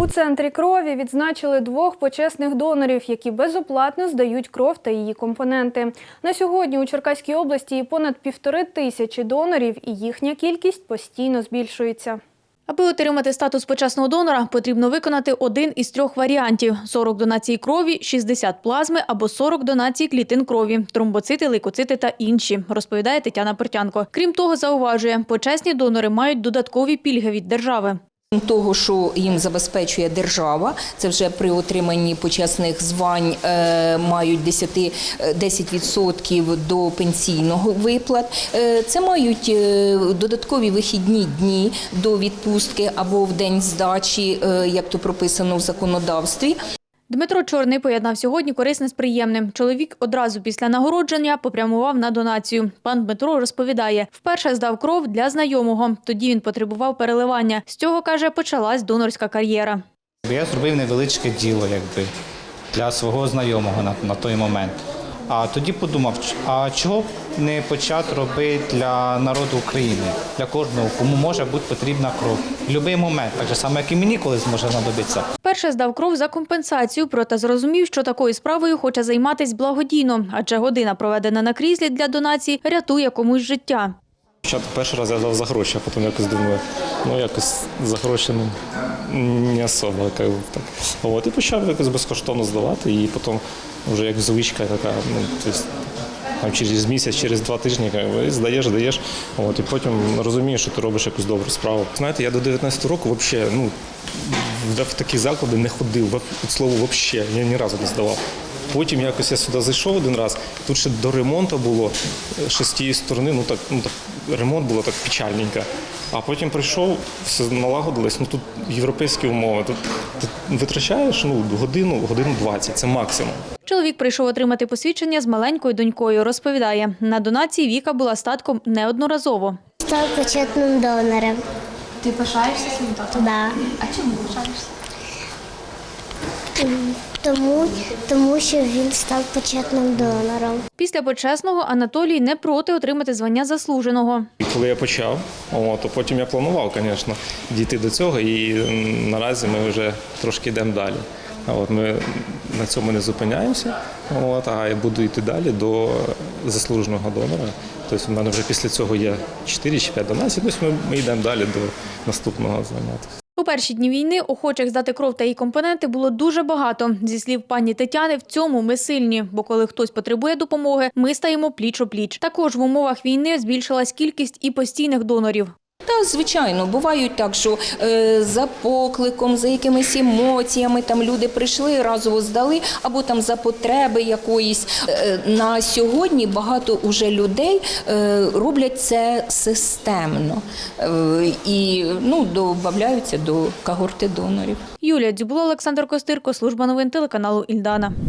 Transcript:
У центрі крові відзначили двох почесних донорів, які безоплатно здають кров та її компоненти. На сьогодні у Черкаській області понад півтори тисячі донорів, і їхня кількість постійно збільшується. Аби отримати статус почесного донора, потрібно виконати один із трьох варіантів: 40 донацій крові, 60 плазми або 40 донацій клітин крові, тромбоцити, лейкоцити та інші, розповідає Тетяна Портянко. Крім того, зауважує, почесні донори мають додаткові пільги від держави. Того, що їм забезпечує держава, це вже при отриманні почесних звань е, мають 10, е, 10% до пенсійного виплат. Е, це мають е, додаткові вихідні дні до відпустки або в день здачі, е, як то прописано в законодавстві. Дмитро Чорний поєднав сьогодні корисне з приємним. Чоловік одразу після нагородження попрямував на донацію. Пан Дмитро розповідає, вперше здав кров для знайомого. Тоді він потребував переливання. З цього каже, почалась донорська кар'єра. Я зробив невеличке діло, якби для свого знайомого на, на той момент. А тоді подумав, а чого б не почати робити для народу України, для кожного, кому може бути потрібна кров. В будь-який момент, так же само, як і мені колись може знадобитися. Перше здав кров за компенсацію, проте зрозумів, що такою справою хоче займатись благодійно, адже година, проведена на кріслі для донації, рятує комусь життя. Перший раз я дав за гроші, а потім якось думаю, ну якось за гроші ну, не особо. Як, так. От, і почав якось безкоштовно здавати, і потім вже як звичка така, ну, тобто, через місяць, через два тижні і здаєш, даєш. От, і потім розумієш, що ти робиш якусь добру справу. Знаєте, я до 19 року взагалі ну, в- в такі заклади не ходив, від слова взагалі, я ні разу не здавав. Потім якось я сюди зайшов один раз. Тут ще до ремонту було е, ще з тієї сторони, ну так, ну так ремонт було так печальненько. А потім прийшов, все налагодилось. Ну тут європейські умови. Тут ти витрачаєш ну, годину, годину 20, це максимум. Чоловік прийшов отримати посвідчення з маленькою донькою. Розповідає, на донації Віка була статком неодноразово. Став почетним донором. Ти пишаєшся своїм татом? Да. А чому пишаєшся? Тому, тому що він став почетним донором. Після почесного Анатолій не проти отримати звання заслуженого. І коли я почав, о, то потім я планував, звісно, дійти до цього, і наразі ми вже трошки йдемо далі. От ми на цьому не зупиняємося, от, а я буду йти далі до заслуженого донора. Тобто в мене вже після цього є 4 чи 5 донацій, тобто ми, ми йдемо далі до наступного звання. У перші дні війни охочих здати кров та її компоненти було дуже багато. Зі слів пані Тетяни, в цьому ми сильні, бо коли хтось потребує допомоги, ми стаємо пліч-о-пліч. Також в умовах війни збільшилась кількість і постійних донорів. Звичайно, бувають так, що е, за покликом, за якимись емоціями там люди прийшли, разово здали, або там за потреби якоїсь. Е, на сьогодні багато уже людей е, роблять це системно е, і ну, додаються до когорти донорів. Юлія Дзюбло, Олександр Костирко, служба новин телеканалу Ільдана.